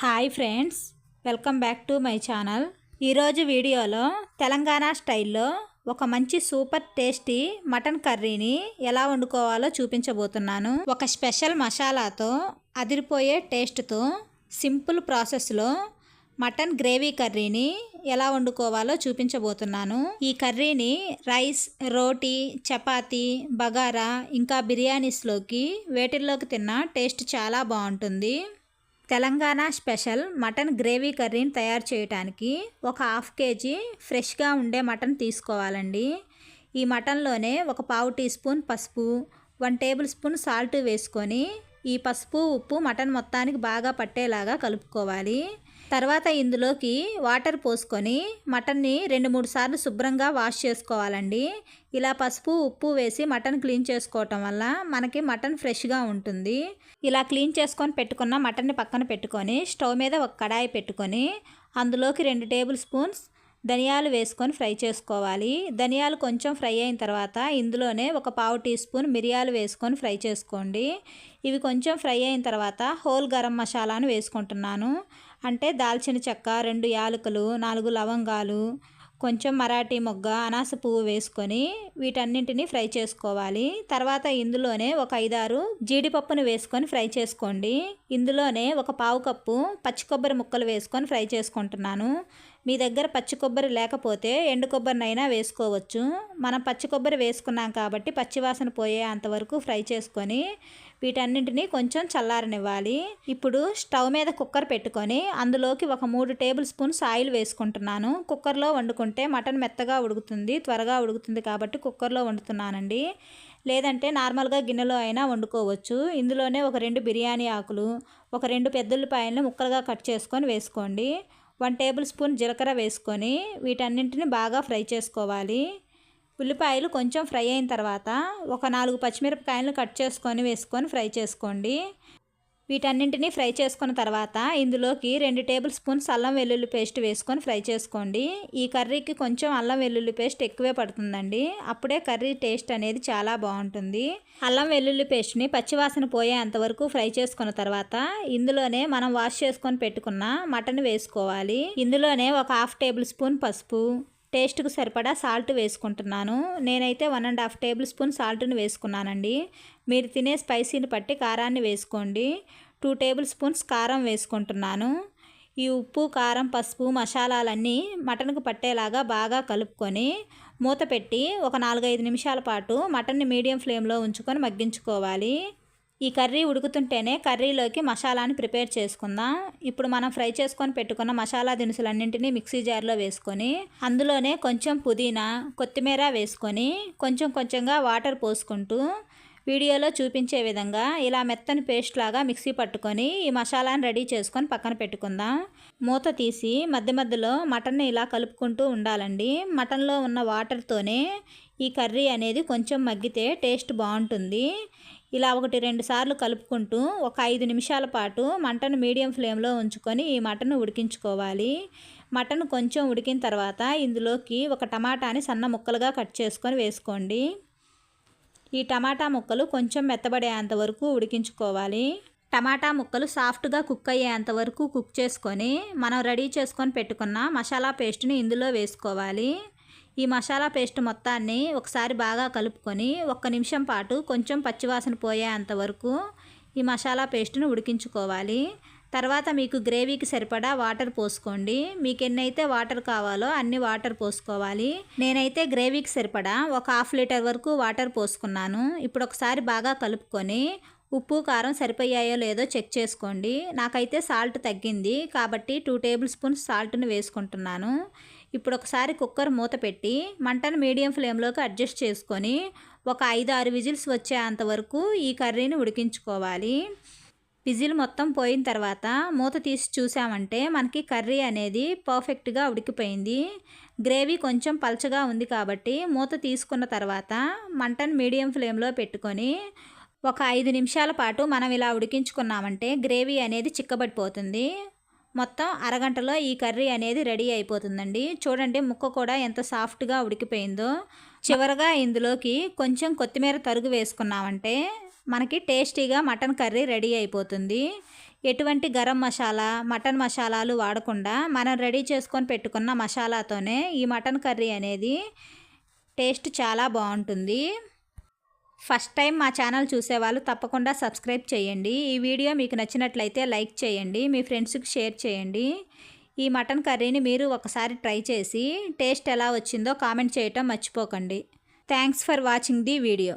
Hi friends welcome back to my channel. ఈరోజు వీడియోలో తెలంగాణ స్టైల్లో ఒక మంచి సూపర్ టేస్టీ మటన్ కర్రీని ఎలా వండుకోవాలో చూపించబోతున్నాను. ఒక స్పెషల్ మసాలాతో అదిరిపోయే టేస్ట్తో సింపుల్ ప్రాసెస్లో మటన్ గ్రేవీ కర్రీని ఎలా వండుకోవాలో చూపించబోతున్నాను. ఈ కర్రీని రైస్ రోటీ చపాతి బగారా ఇంకా బిర్యానీస్లోకి వేటిల్లోకి తిన్నా టేస్ట్ చాలా బాగుంటుంది. తెలంగాణ స్పెషల్ మటన్ గ్రేవీ కర్రీని తయారు చేయడానికి ఒక హాఫ్ కేజీ ఫ్రెష్గా ఉండే మటన్ తీసుకోవాలండి. ఈ మటన్లోనే ఒక పావు టీ స్పూన్ పసుపు వన్ టేబుల్ స్పూన్ సాల్ట్ వేసుకొని ఈ పసుపు ఉప్పు మటన్ మొత్తానికి బాగా పట్టేలాగా కలుపుకోవాలి. తర్వాత ఇందులోకి వాటర్ పోసుకొని మటన్ని రెండు మూడు సార్లు శుభ్రంగా వాష్ చేసుకోవాలండి. ఇలా పసుపు ఉప్పు వేసి మటన్ క్లీన్ చేసుకోవటం వల్ల మనకి మటన్ ఫ్రెష్గా ఉంటుంది. ఇలా క్లీన్ చేసుకొని పెట్టుకున్న మటన్ని పక్కన పెట్టుకొని స్టవ్ మీద ఒక కడాయి పెట్టుకొని అందులోకి రెండు టేబుల్ స్పూన్స్ ధనియాలు వేసుకొని ఫ్రై చేసుకోవాలి. ధనియాలు కొంచెం ఫ్రై అయిన తర్వాత ఇందులోనే ఒక పావు టీ స్పూన్ మిరియాలు వేసుకొని ఫ్రై చేసుకోండి. ఇవి కొంచెం ఫ్రై అయిన తర్వాత హోల్ గరం మసాలాను వేసుకుంటున్నాను. అంటే దాల్చిన చెక్క రెండు యాలకులు నాలుగు లవంగాలు కొంచెం మరాఠీ మొగ్గ అనాస పువ్వు వేసుకొని వీటన్నింటినీ ఫ్రై చేసుకోవాలి. తర్వాత ఇందులోనే ఒక ఐదారు జీడిపప్పును వేసుకొని ఫ్రై చేసుకోండి. ఇందులోనే ఒక పావు కప్పు పచ్చి కొబ్బరి ముక్కలు వేసుకొని ఫ్రై చేసుకుంటున్నాను. మీ దగ్గర పచ్చి కొబ్బరి లేకపోతే ఎండు కొబ్బరినైనా వేసుకోవచ్చు. మనం పచ్చి కొబ్బరి వేసుకున్నాం కాబట్టి పచ్చివాసన పోయే అంతవరకు ఫ్రై చేసుకొని వీటన్నింటినీ కొంచెం చల్లారనివ్వాలి. ఇప్పుడు స్టవ్ మీద కుక్కర్ పెట్టుకొని అందులోకి ఒక మూడు టేబుల్ స్పూన్స్ ఆయిల్ వేసుకుంటున్నాను. కుక్కర్లో వండుకుంటే మటన్ మెత్తగా ఉడుకుతుంది త్వరగా ఉడుకుతుంది కాబట్టి కుక్కర్లో వండుతున్నానండి. లేదంటే నార్మల్గా గిన్నెలో అయినా వండుకోవచ్చు. ఇందులోనే ఒక రెండు బిర్యానీ ఆకులు ఒక రెండు పెద్దల్లిపాయలను ముక్కలుగా కట్ చేసుకొని వేసుకోండి. వన్ టేబుల్ స్పూన్ జీలకర్ర వేసుకొని వీటన్నింటిని బాగా ఫ్రై చేసుకోవాలి. ఉల్లిపాయలు కొంచెం ఫ్రై అయిన తర్వాత ఒక నాలుగు పచ్చిమిరపకాయలను కట్ చేసుకొని వేసుకొని ఫ్రై చేసుకోండి. వీటన్నింటినీ ఫ్రై చేసుకున్న తర్వాత ఇందులోకి రెండు టేబుల్ స్పూన్స్ అల్లం వెల్లుల్లి పేస్ట్ వేసుకొని ఫ్రై చేసుకోండి. ఈ కర్రీకి కొంచెం అల్లం వెల్లుల్లి పేస్ట్ ఎక్కువే పడుతుందండి. అప్పుడే కర్రీ టేస్ట్ అనేది చాలా బాగుంటుంది. అల్లం వెల్లుల్లి పేస్ట్ని పచ్చివాసన పోయేంతవరకు ఫ్రై చేసుకున్న తర్వాత ఇందులోనే మనం వాష్ చేసుకొని పెట్టుకున్న మటన్ వేసుకోవాలి. ఇందులోనే ఒక హాఫ్ టేబుల్ స్పూన్ పసుపు టేస్ట్కు సరిపడా సాల్ట్ వేసుకుంటున్నాను. నేనైతే one and half tablespoon సాల్ట్ని వేసుకున్నానండి. మీరు తినే స్పైసీని బట్టి కారాన్ని వేసుకోండి. టూ టేబుల్ స్పూన్స్ కారం వేసుకుంటున్నాను. ఈ ఉప్పు కారం పసుపు మసాలాలన్నీ మటన్కు పట్టేలాగా బాగా కలుపుకొని మూత పెట్టి ఒక నాలుగైదు నిమిషాల పాటు మటన్ని మీడియం ఫ్లేమ్లో ఉంచుకొని మగ్గించుకోవాలి. ఈ కర్రీ ఉడుకుతుంటేనే కర్రీలోకి మసాలాని ప్రిపేర్ చేసుకుందాం. ఇప్పుడు మనం ఫ్రై చేసుకొని పెట్టుకున్న మసాలా దినుసులన్నింటినీ మిక్సీ జార్లో వేసుకొని అందులోనే కొంచెం పుదీనా కొత్తిమీర వేసుకొని కొంచెం కొంచెంగా వాటర్ పోసుకుంటూ వీడియోలో చూపించే విధంగా ఇలా మెత్తని పేస్ట్ లాగా మిక్సీ పట్టుకొని ఈ మసాలాను రెడీ చేసుకొని పక్కన పెట్టుకుందాం. మూత తీసి మధ్య మధ్యలో మటన్ని ఇలా కలుపుకుంటూ ఉండాలండి. మటన్లో ఉన్న వాటర్తోనే ఈ కర్రీ అనేది కొంచెం మగ్గితే టేస్ట్ బాగుంటుంది. ఇలా ఒకటి రెండు సార్లు కలుపుకుంటూ ఒక ఐదు నిమిషాల పాటు మంటను మీడియం ఫ్లేమ్లో ఉంచుకొని ఈ మటన్ ఉడికించుకోవాలి. మటన్ కొంచెం ఉడికిన తర్వాత ఇందులోకి ఒక టమాటాని సన్న ముక్కలుగా కట్ చేసుకొని వేసుకోండి. ఈ టమాటా ముక్కలు కొంచెం మెత్తబడేంత వరకు ఉడికించుకోవాలి. టమాటా ముక్కలు సాఫ్ట్గా కుక్ అయ్యేంత వరకు కుక్ చేసుకొని మనం రెడీ చేసుకొని పెట్టుకున్న మసాలా పేస్ట్ని ఇందులో వేసుకోవాలి. ఈ మసాలా పేస్ట్ మొత్తాన్ని ఒకసారి బాగా కలుపుకొని ఒక్క నిమిషం పాటు కొంచెం పచ్చివాసన పోయేంత వరకు ఈ మసాలా పేస్ట్ను ఉడికించుకోవాలి. తర్వాత మీకు గ్రేవీకి సరిపడా వాటర్ పోసుకోండి. మీకు ఎన్నైతే వాటర్ కావాలో అన్ని వాటర్ పోసుకోవాలి. నేనైతే గ్రేవీకి సరిపడా ఒక హాఫ్ లీటర్ వరకు వాటర్ పోసుకున్నాను. ఇప్పుడు ఒకసారి బాగా కలుపుకొని ఉప్పు కారం సరిపోయాయో లేదో చెక్ చేసుకోండి. నాకైతే సాల్ట్ తగ్గింది కాబట్టి టూ టేబుల్ స్పూన్స్ సాల్ట్ని వేసుకుంటున్నాను. ఇప్పుడు ఒకసారి కుక్కర్ మూత పెట్టి మంటను మీడియం ఫ్లేమ్లోకి అడ్జస్ట్ చేసుకొని ఒక ఐదు ఆరు విజిల్స్ వచ్చేంత వరకు ఈ కర్రీని ఉడికించుకోవాలి. విజిల్ మొత్తం పోయిన తర్వాత మూత తీసి చూసామంటే మనకి కర్రీ అనేది పర్ఫెక్ట్గా ఉడికిపోయింది. గ్రేవీ కొంచెం పలచగా ఉంది కాబట్టి మూత తీసుకున్న తర్వాత మంటను మీడియం ఫ్లేమ్లో పెట్టుకొని ఒక ఐదు నిమిషాల పాటు మనం ఇలా ఉడికించుకున్నామంటే గ్రేవీ అనేది చిక్కబడిపోతుంది. మొత్తం అరగంటలో ఈ కర్రీ అనేది రెడీ అయిపోతుందండి. చూడండి ముక్క కూడా ఎంత సాఫ్ట్గా ఉడికిపోయిందో. చివరగా ఇందులోకి కొంచెం కొత్తిమీర తరుగు వేసుకున్నామంటే మనకి టేస్టీగా మటన్ కర్రీ రెడీ అయిపోతుంది. ఎటువంటి గరం మసాలా మటన్ మసాలాలు వాడకుండా మనం రెడీ చేసుకొని పెట్టుకున్న మసాలాతోనే ఈ మటన్ కర్రీ అనేది టేస్ట్ చాలా బాగుంటుంది. ఫస్ట్ టైం మా ఛానల్ చూసేవాళ్ళు తప్పకుండా సబ్స్క్రైబ్ చేయండి. ఈ వీడియో మీకు నచ్చినట్లయితే లైక్ చేయండి మీ ఫ్రెండ్స్కి షేర్ చేయండి. ఈ మటన్ కర్రీని మీరు ఒకసారి ట్రై చేసి టేస్ట్ ఎలా వచ్చిందో కామెంట్ చేయటం మర్చిపోకండి. Thanks for watching the video.